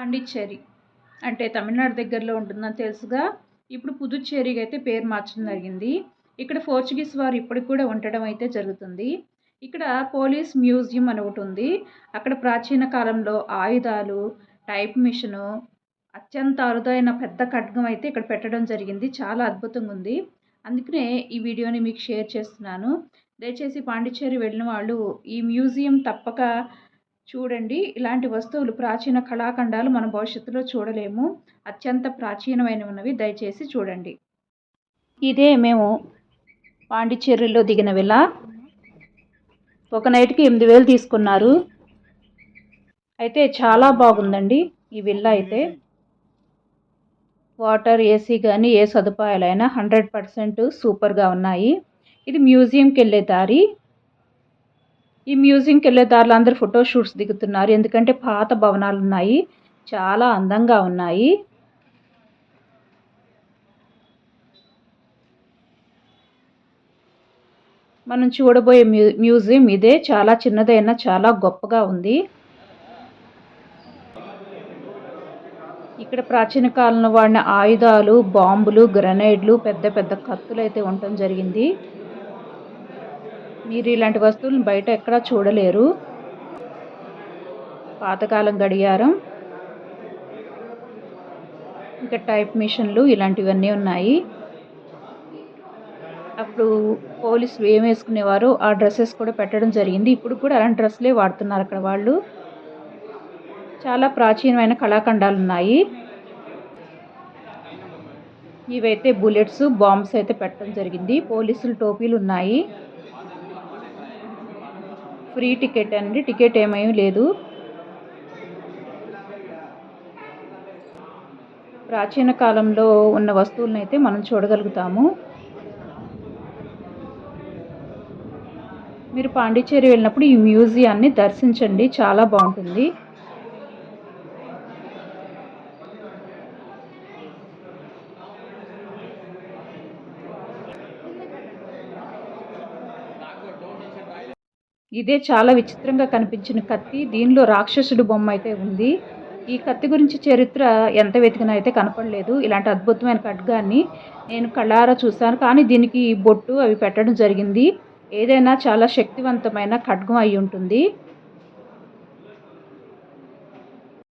పాండిచ్చేరి. అంటే తమిళనాడు దగ్గరలో ఉంటుందని తెలుసుగా. ఇప్పుడు పుదుచ్చేరికి అయితే పేరు మార్చడం జరిగింది. ఇక్కడ పోర్చుగీస్ వారు ఇప్పటికి కూడా ఉండడం అయితే జరుగుతుంది. ఇక్కడ పోలీస్ మ్యూజియం అని ఒకటి ఉంది. అక్కడ ప్రాచీన కాలంలో ఆయుధాలు టైప్ మిషను అత్యంత అరుదైన పెద్ద ఖడ్గం అయితే ఇక్కడ పెట్టడం జరిగింది. చాలా అద్భుతంగా ఉంది. అందుకనే ఈ వీడియోని మీకు షేర్ చేస్తున్నాను. దయచేసి పాండిచ్చేరి వెళ్ళిన వాళ్ళు ఈ మ్యూజియం తప్పక చూడండి ఇలాంటి వస్తువులు ప్రాచీన కళాఖండాలు మన భవిష్యత్తులో చూడలేము. అత్యంత ప్రాచీనమైనవి దయచేసి చూడండి. ఇదే మేము పాండిచ్చేరిలో దిగిన విల. ఒక నైట్కి ఎనిమిది వేలు తీసుకున్నారు. అయితే చాలా బాగుందండి ఈ విల్లా అయితే. వాటర్ ఏసీ కానీ ఏ సదుపాయాలైనా హండ్రెడ్ పర్సెంట్ సూపర్గా ఉన్నాయి. ఇది మ్యూజియంకి వెళ్ళే దారి. ఈ మ్యూజియంకి వెళ్ళే దారిలో అందరు ఫోటో షూట్స్ దిగుతున్నారు. ఎందుకంటే పాత భవనాలు ఉన్నాయి. చాలా అందంగా ఉన్నాయి. మనం చూడబోయే మ్యూ మ్యూజియం ఇదే. చాలా చిన్నదైనా చాలా గొప్పగా ఉంది. ఇక్కడ ప్రాచీన కాలంలో వాడిన ఆయుధాలు బాంబులు గ్రనైడ్లు పెద్ద పెద్ద కత్తులు అయితే ఉండటం జరిగింది. మీరు ఇలాంటి వస్తువులను బయట ఎక్కడా చూడలేరు. పాతకాలం గడియారం. ఇంకా టైప్ మిషన్లు ఇలాంటివన్నీ ఉన్నాయి. అప్పుడు పోలీసులు ఏం వేసుకునేవారో ఆ డ్రెస్సెస్ కూడా పెట్టడం జరిగింది. ఇప్పుడు కూడా అలాంటి డ్రెస్సులే వాడుతున్నారు అక్కడ వాళ్ళు. చాలా ప్రాచీనమైన కళాఖండాలు ఉన్నాయి. ఇవైతే బుల్లెట్స్ బాంబ్స్ అయితే పెట్టడం జరిగింది. పోలీసులు టోపీలు ఉన్నాయి. ఫ్రీ టికెట్ అండి. టికెట్ ఏమీ లేదు. ప్రాచీన కాలంలో ఉన్న వస్తువులను అయితే మనం చూడగలుగుతాము. మీరు పాండిచ్చేరి వెళ్ళినప్పుడు ఈ మ్యూజియాన్ని దర్శించండి. చాలా బాగుంటుంది. ఇదే చాలా విచిత్రంగా కనిపించిన కత్తి. దీనిలో రాక్షసుడు బొమ్మ అయితే ఉంది. ఈ కత్తి గురించి చరిత్ర ఎంత వెతికినా అయితే కనపడలేదు. ఇలాంటి అద్భుతమైన ఖడ్గాన్ని నేను కళ్ళారా చూశాను. కానీ దీనికి బొట్టు అవి పెట్టడం జరిగింది. ఏదైనా చాలా శక్తివంతమైన ఖడ్గం అయి ఉంటుంది.